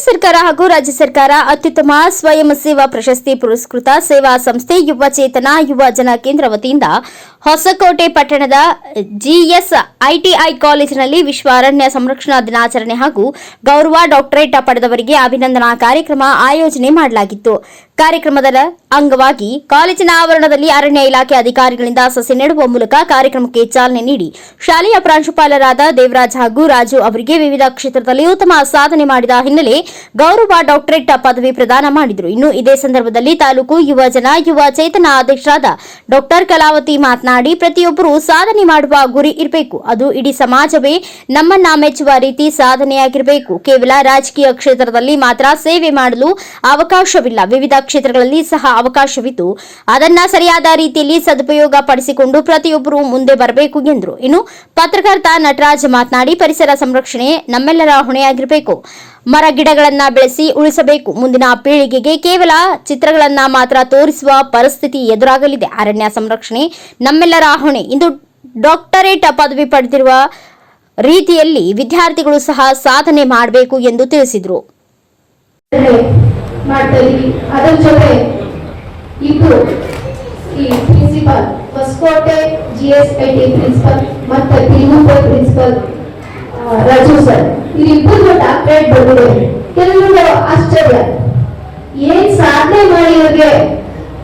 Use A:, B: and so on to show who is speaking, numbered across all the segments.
A: ಸರ್ಕಾರ ಹಾಗೂ ರಾಜ್ಯ ಸರ್ಕಾರ ಅತ್ಯುತ್ತಮ ಸ್ವಯಂ ಸೇವಾ ಪ್ರಶಸ್ತಿ ಪುರಸ್ಕೃತ ಸೇವಾ ಸಂಸ್ಥೆ ಯುವ ಚೇತನ ಯುವ ಜನ ಕೇಂದ್ರ ವತಿಯಿಂದ ಹೊಸಕೋಟೆ ಪಟ್ಟಣದ ಜಿಎಸ್ ಐಟಿಐ ಕಾಲೇಜಿನಲ್ಲಿ ವಿಶ್ವ ಅರಣ್ಯ ಸಂರಕ್ಷಣಾ ದಿನಾಚರಣೆ ಹಾಗೂ ಗೌರವ ಡಾಕ್ಟರೇಟ್ ಪಡೆದವರಿಗೆ ಅಭಿನಂದನಾ ಕಾರ್ಯಕ್ರಮ ಆಯೋಜನೆ ಮಾಡಲಾಗಿತ್ತು. ಕಾರ್ಯಕ್ರಮದ ಅಂಗವಾಗಿ ಕಾಲೇಜಿನ ಆವರಣದಲ್ಲಿ ಅರಣ್ಯ ಇಲಾಖೆ ಅಧಿಕಾರಿಗಳಿಂದ ಸಸಿ ನೆಡುವ ಮೂಲಕ ಕಾರ್ಯಕ್ರಮಕ್ಕೆ ಚಾಲನೆ ನೀಡಿ ಶಾಲೆಯ ಪ್ರಾಂಶುಪಾಲರಾದ ದೇವರಾಜ್ ಹಾಗೂ ರಾಜು ಅವರಿಗೆ ವಿವಿಧ ಕ್ಷೇತ್ರದಲ್ಲಿ ಉತ್ತಮ ಸಾಧನೆ ಮಾಡಿದ ಹಿನ್ನೆಲೆ ಗೌರವ ಡಾಕ್ಟರೇಟ್ ಪದವಿ ಪ್ರದಾನ ಮಾಡಿದರು. ಇನ್ನು ಇದೇ ಸಂದರ್ಭದಲ್ಲಿ ತಾಲೂಕು ಯುವ ಜನ, ಯುವ ಚೇತನ ಅಧ್ಯಕ್ಷರಾದ ಡಾಕ್ಟರ್ ಕಲಾವತಿ ಮಾತನಾಡಿ ಪ್ರತಿಯೊಬ್ಬರು ಸಾಧನೆ ಮಾಡುವ ಗುರಿ ಇರಬೇಕು. ಅದು ಇಡೀ ಸಮಾಜವೇ ನಮ್ಮನ್ನ ಮೆಚ್ಚುವ ರೀತಿ ಸಾಧನೆಯಾಗಿರಬೇಕು. ಕೇವಲ ರಾಜಕೀಯ ಕ್ಷೇತ್ರದಲ್ಲಿ ಮಾತ್ರ ಸೇವೆ ಮಾಡಲು ಅವಕಾಶವಿಲ್ಲ. ವಿವಿಧ ಕ್ಷೇತ್ರಗಳಲ್ಲಿ ಸಹ ಅವಕಾಶವಿದ್ದು, ಅದನ್ನ ಸರಿಯಾದ ರೀತಿಯಲ್ಲಿ ಸದುಪಯೋಗ ಪಡಿಸಿಕೊಂಡು ಪ್ರತಿಯೊಬ್ಬರು ಮುಂದೆ ಬರಬೇಕು ಎಂದರು. ಇನ್ನು ಪತ್ರಕರ್ತ ನಟರಾಜ್ ಮಾತನಾಡಿ, ಪರಿಸರ ಸಂರಕ್ಷಣೆ ನಮ್ಮೆಲ್ಲರ ಹೊಣೆಯಾಗಿರಬೇಕು. ಮರ ಗಿಡಗಳನ್ನ ಬೆಳೆಸಿ ಉಳಿಸಬೇಕು. ಮುಂದಿನ ಪೀಳಿಗೆಗೆ ಕೇವಲ ಚಿತ್ರಗಳನ್ನ ಮಾತ್ರ ತೋರಿಸುವ ಪರಿಸ್ಥಿತಿ ಎದುರಾಗಲಿದೆ. ಅರಣ್ಯ ಸಂರಕ್ಷಣೆ ನಮ್ಮೆಲ್ಲರ ಹೊಣೆ ಇಂದು ಡಾಕ್ಟರೇಟ್ ಪದವಿ ಪಡೆದಿರುವ ರೀತಿಯಲ್ಲಿ ವಿದ್ಯಾರ್ಥಿಗಳು ಸಹ ಸಾಧನೆ ಮಾಡಬೇಕು ಎಂದು ತಿಳಿಸಿದರು.
B: ರಾಜು ಸರ್. ಡಾಕ್ಟರೇಟ್ ಆಶ್ಚರ್ಯ. ಏನ್ ಸಾಧನೆ ಮಾಡಿ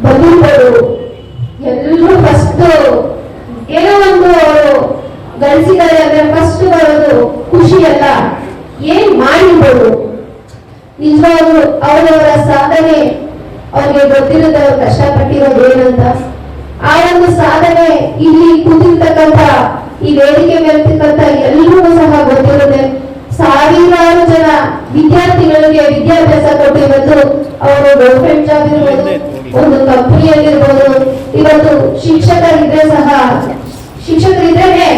B: ಬಂದಿರ್ಬೋದು ಎಲ್ಲರೂ ಫಸ್ಟ್ ಏನೋ ಒಂದು ಅವರು ಗಳಿಸಿದ್ದಾರೆ ಅಂದ್ರೆ ಫಸ್ಟ್ ಬರೋದು ಖುಷಿ ಅಲ್ಲ? ಏನ್ ಮಾಡಿರ್ಬೋದು? ನಿಜವಾಗ್ಲು ಅವರವರ ಸಾಧನೆ ಅವ್ರಿಗೆ ಗೊತ್ತಿರೋದು ಅವ್ರು ಕಷ್ಟಪಟ್ಟಿರೋದು ಏನಂತ. ಆ ಒಂದು ಸಾಧನೆ ಇಲ್ಲಿ ಕೂತಿರ್ತಕ್ಕಂತ ಈ ವೇದಿಕೆ ಮೇಲಿರ್ತಕ್ಕಂಥ ಎಲ್ರಿಗೂ ಸಹ ಗೊತ್ತಿರುತ್ತೆ. ಸಾವಿರಾರು ಜನ ವಿದ್ಯಾರ್ಥಿಗಳಿಗೆ ವಿದ್ಯಾಭ್ಯಾಸ ಕೊಟ್ಟಿರೋದು ಅವರು ಗೌರ್ಮೆಂಟ್ ಜಾಬ್ ಇರ್ಬೋದು. ಒಂದು ಕಂಪನಿಯಲ್ಲಿರ್ಬೋದು, ಇವತ್ತು ಶಿಕ್ಷಕರಿದ್ರೆ ಸಹ, ಶಿಕ್ಷಕರಿದ್ರೇನೆ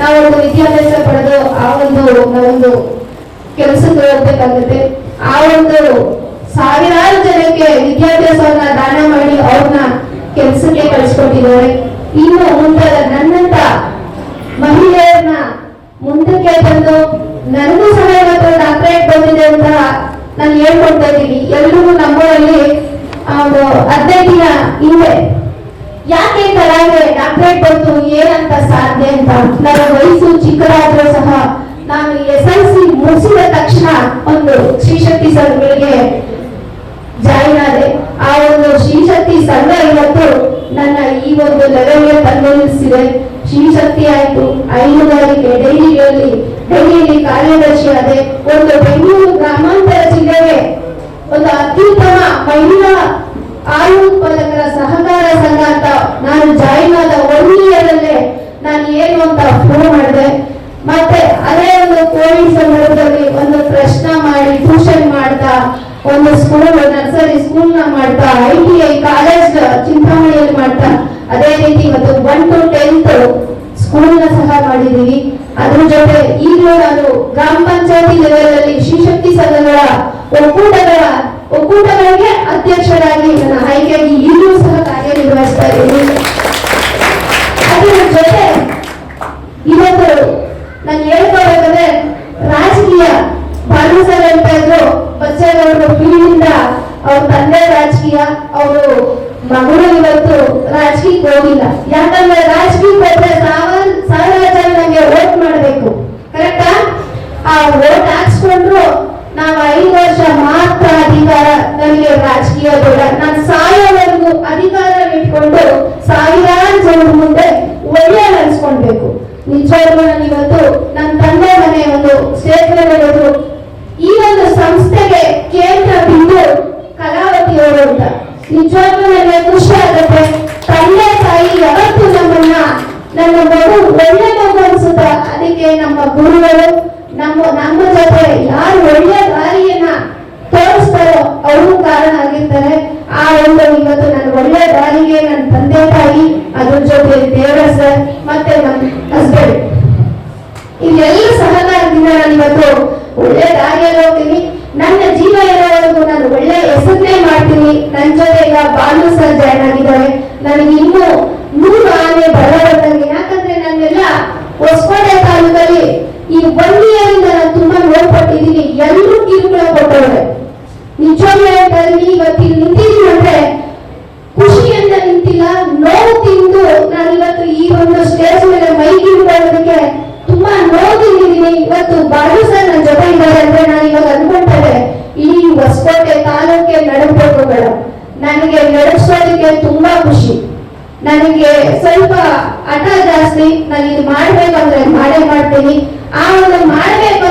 B: ನಾವು ಒಂದು ವಿದ್ಯಾಭ್ಯಾಸ ಪಡೆದು ಆ ಒಂದು ಒಂದು ಕೆಲಸಕ್ಕೆ ಹೋಗ್ಬೇಕಾಗುತ್ತೆ. ಆ ಒಂದು ಸಾವಿರಾರು ಜನಕ್ಕೆ ವಿದ್ಯಾಭ್ಯಾಸವನ್ನ ದಾನ ಮಾಡಿ ಅವ್ರನ್ನ ಕೆಲಸಕ್ಕೆ ಕಳಿಸ್ಕೊಟ್ಟಿದ್ದಾರೆ. ಇನ್ನು ಮುಂತಾದ ನನ್ನಂತ ಮಹಿಳೆಯರನ್ನ ಮುಂದಕ್ಕೆ ತಂದು ನನಗೂ ಸಹ ಇವತ್ತು ಡಾಕ್ಟರೇಟ್ ಬಂದಿದೆ ಅಂತ ನಾನು ಹೇಳ್ಕೊಡ್ತಾ ಇದ್ದೀನಿ. ಎಲ್ರಿಗೂ ಒಂದು ಹಿಂದೆ ಯಾಕೆ ಕಲಾಗೆ ಡಾಕ್ಟರೇಟ್ ಬಂತು ಏನಂತ ಸಾಧ್ಯ ಅಂತ? ನನ್ನ ವಯಸ್ಸು ಚಿಕ್ಕದಾದ್ರೂ ಸಹ ನಾನು ಎಸ್ ಎಲ್ ಸಿ ಮುಗಿಸಿದ ತಕ್ಷಣ ಒಂದು ಶ್ರೀಶಕ್ತಿ ಸಂಘಗಳಿಗೆ ಜಾಯಿನ್ ಆದೆ. ಆ ಒಂದು ಶ್ರೀಶಕ್ತಿ ಸಂಘ ಇವತ್ತು ನನ್ನ ಈ ಒಂದು ಲೆವೆಲ್ಗೆ ತಂದು ನಿಲ್ಲಿಸಿದೆ. ಶ್ರೀಶಕ್ತಿ ಆಯ್ತು. ಹೈನುಗಾರಿಕೆ ಡೈರಿಯಲ್ಲಿ ಡೈರಿಯಲ್ಲಿ ಕಾರ್ಯದರ್ಶಿ ಆದೆ. ಒಂದು ಬೆಂಗಳೂರು ಗ್ರಾಮಾಂತರ ಜಿಲ್ಲೆಗೆ ಒಂದು ಅತ್ಯುತ್ತಮ ಮಹಿಳಾ ಹಾಲು ಉತ್ಪಾದಕರ ಸಹಕಾರ ಸಂಘ ಅಂತ ನಾನು ಜಾಯಿನ್ ಆದ ಇಯರ್ ನಾನು ಏನು ಅಂತ ಫೋನ್ ಮಾಡಿದೆ. ಮತ್ತೆ ಅದೇ ಒಂದು ಕೋವಿಡ್ ಸಂದರ್ಭದಲ್ಲಿ ಒಂದು ಪ್ರಶ್ನೆ ಮಾಡಿ ಟ್ಯೂಷನ್ ಮಾಡ್ತಾ, ಒಂದು ಸ್ಕೂಲ್ ನರ್ಸರಿ ಸ್ಕೂಲ್ನ ಮಾಡ್ತಾ ಐ ಟಿ ಐ ಕಾಲೇಜ್ ಚಿಂತಾಮಣಿಯಲ್ಲಿ ಮಾಡ್ತಾ, ಅದೇ ರೀತಿ ಇವತ್ತು ಒನ್ ಟು ಟೆಂತ್ ಸ್ಕೂಲ್ನ ಸಹ ಮಾಡಿದೀವಿ. ಅದ್ರ ಜೊತೆ ಈಗಲೂ ನಾನು ಗ್ರಾಮ ಪಂಚಾಯತಿ ಲೆವೆಲ್ ಅಲ್ಲಿ ಶ್ರೀಶಕ್ತಿ ಸಂಘಗಳ ಒಕ್ಕೂಟಗಳ ಒಕ್ಕೂಟಗಳಿಗೆ ಅಧ್ಯಕ್ಷರಾಗಿ ನನ್ನ ಆಯ್ಕೆಯಾಗಿ ಈಗಲೂ ಸಹ ಕಾರ್ಯನಿರ್ವಹಿಸ್ತಾ ಇದ್ದೀನಿ. ಅದರ ಜೊತೆ ಇವತ್ತು ನಾನು ಹೇಳ್ಕೋಬೇಕಾದ್ರೆ ರಾಜಕೀಯ ಭಾನು ಸರ್ ಅಂತ ಇದ್ರು ಬಚ್ಚೇಗೌಡರು ಪೀಳಿಂದ ಅವ್ರ ತಂದೆ ರಾಜಕೀಯ, ಅವರು ಮಗಳು ಇವತ್ತು ರಾಜಕೀಯಕ್ಕೆ ಹೋಗಿಲ್ಲ. ಯಾಕಂದ್ರೆ ರಾಜಕೀಯಕ್ಕೆ ಹೋದ್ರೆ ಸಾವಿರ ಸಾವಿರ ಜನ ನಮಗೆ ವೋಟ್ ಮಾಡಬೇಕು ಕರೆಕ್ಟಾ ಆ ವೋಟ್ ಹಾಕ್ಸ್ಕೊಂಡ್ರು ನಾವು ಐದು ವರ್ಷ ಮಾತ್ರ ಅಧಿಕಾರ ನನಗೆ ರಾಜಕೀಯ ಬೇಡ ನಾನು ಸಾಯೋವರೆಗೂ ಅಧಿಕಾರ ಇಟ್ಕೊಂಡು ಸಾವಿರಾರು ಜನರ ಮುಂದೆ ಒಳ್ಳೆಯ ಅನ್ಸ್ಕೊಳ್ಬೇಕು ನಿಜವಾಗ್ಲೂ ನಾನು ಇವತ್ತು ನನ್ನ ತಂದೆ ಮನೆ ಒಂದು ಹೇಳಿದ್ರು ಈ ಒಂದು ಸಂಸ್ಥೆಗೆ ಕೇಂದ್ರ ಬಿಂದು ಕಲಾವತಿಯವರು ಅಂತ. ನಿಜವಾಗ್ಲೂ ನನಗೆ ಖುಷಿ ಆಗುತ್ತೆ. ತಂದೆ ತಾಯಿ ಯಾವತ್ತು ನಮ್ಮನ್ನ, ನನ್ನ ಮಗು ಒಳ್ಳೆ ಮಗು ಅದಕ್ಕೆ ನಮ್ಮ ಗುರುಗಳು, ನಮ್ಮ ನಮ್ಮ ಜೊತೆ ಯಾರು ಒಳ್ಳೆ ದಾರಿಯನ್ನ ತೋರಿಸ್ತಾರೋ ಅವರು ಕಾರಣ ಆಗಿರ್ತಾರೆ. ಆ ಒಂದು ಇವತ್ತು ನನ್ನ ಒಳ್ಳೆ ದಾರಿಗೆ ನನ್ನ ತಂದೆ ತಾಯಿ, ಅದ್ರ ಜೊತೆ ದೇವರ ಸರ್, ಮತ್ತೆ ನನ್ನ ಹಸ್ಬೆಂಡ್ ಇವೆಲ್ಲ ಸಹಕಾರದಿಂದ ನಾನು ಇವತ್ತು ಒಳ್ಳೆ ದಾರಿಯಲ್ಲಿ ಹೋಗ್ತೀನಿ. ನನ್ನ ಜೀವ ಇರೋವರೆಗೂ ನಾನು ಒಳ್ಳೆ ಹೆಸರನ್ನೇ ಮಾಡ್ತೀನಿ. ನನ್ನ ಜೊತೆ ಈಗ ಬಾಲು ಸರ್ ಜಾಯ್ನ್ ಆಗಿದ್ದಾರೆ. ನನಗೆ ಇನ್ನೂ ನೂರು ಆನೆ ಬರಬಾರ್ದಂಗೆ ಯಾಕಂದ್ರೆ ನಾನೆಲ್ಲ ಹೊಸಕೋಟೆ ತಾಲೂಕಲ್ಲಿ ಈ ಇಂದ ನಾನು ತುಂಬಾ ನೋಡ್ಪಟ್ಟಿದ್ದೀನಿ ಎಲ್ಲರೂ ಕಿರುಕುಳ ಕೊಟ್ಟವ್ರೆ. ನಿಜವಾಗ್ಲೂ ಹೇಳ್ತಾರಲ್ಲಿ ಇವತ್ತಿಲ್ಲಿ ನಿಂತಿದ್ದೀನಿ ಅಂದ್ರೆ ಖುಷಿಯಿಂದ ನಿಂತಿಲ್ಲ. ನೋವು ತಿಂದು ನಾನು ಇವತ್ತು ಈ ಒಂದು ಸ್ಟೇಜ್ ಮೇಲೆ ಮೈಗೆ ಬರೋದಕ್ಕೆ ತುಂಬಾ ನೋವು ತಿಂದಿದ್ದೀನಿ. ಇವತ್ತು ಬಾಲು ಸರ್ ನನ್ನ ಜೊತೆ ಇದ್ದಾರೆ ಅಂದ್ರೆ ನಾನು ಇವಾಗ ಅನ್ಕೊಂತಾರೆ ಈ ಹೊಸಕೋಟೆ ತಾಲೂಕೆ ನಡಬೇಕುಗಳು ನನಗೆ ನಡೆಸೋದಕ್ಕೆ ತುಂಬಾ ಖುಷಿ. ನನಗೆ ಸ್ವಲ್ಪ ಹಠ ಜಾಸ್ತಿ. ನಾನು ಇದು ಮಾಡ್ಬೇಕು ಮಾಡೇ ಮಾಡ್ತೀನಿ. ಆ ಒಂದು ಮಾಡ್ಬೇಕು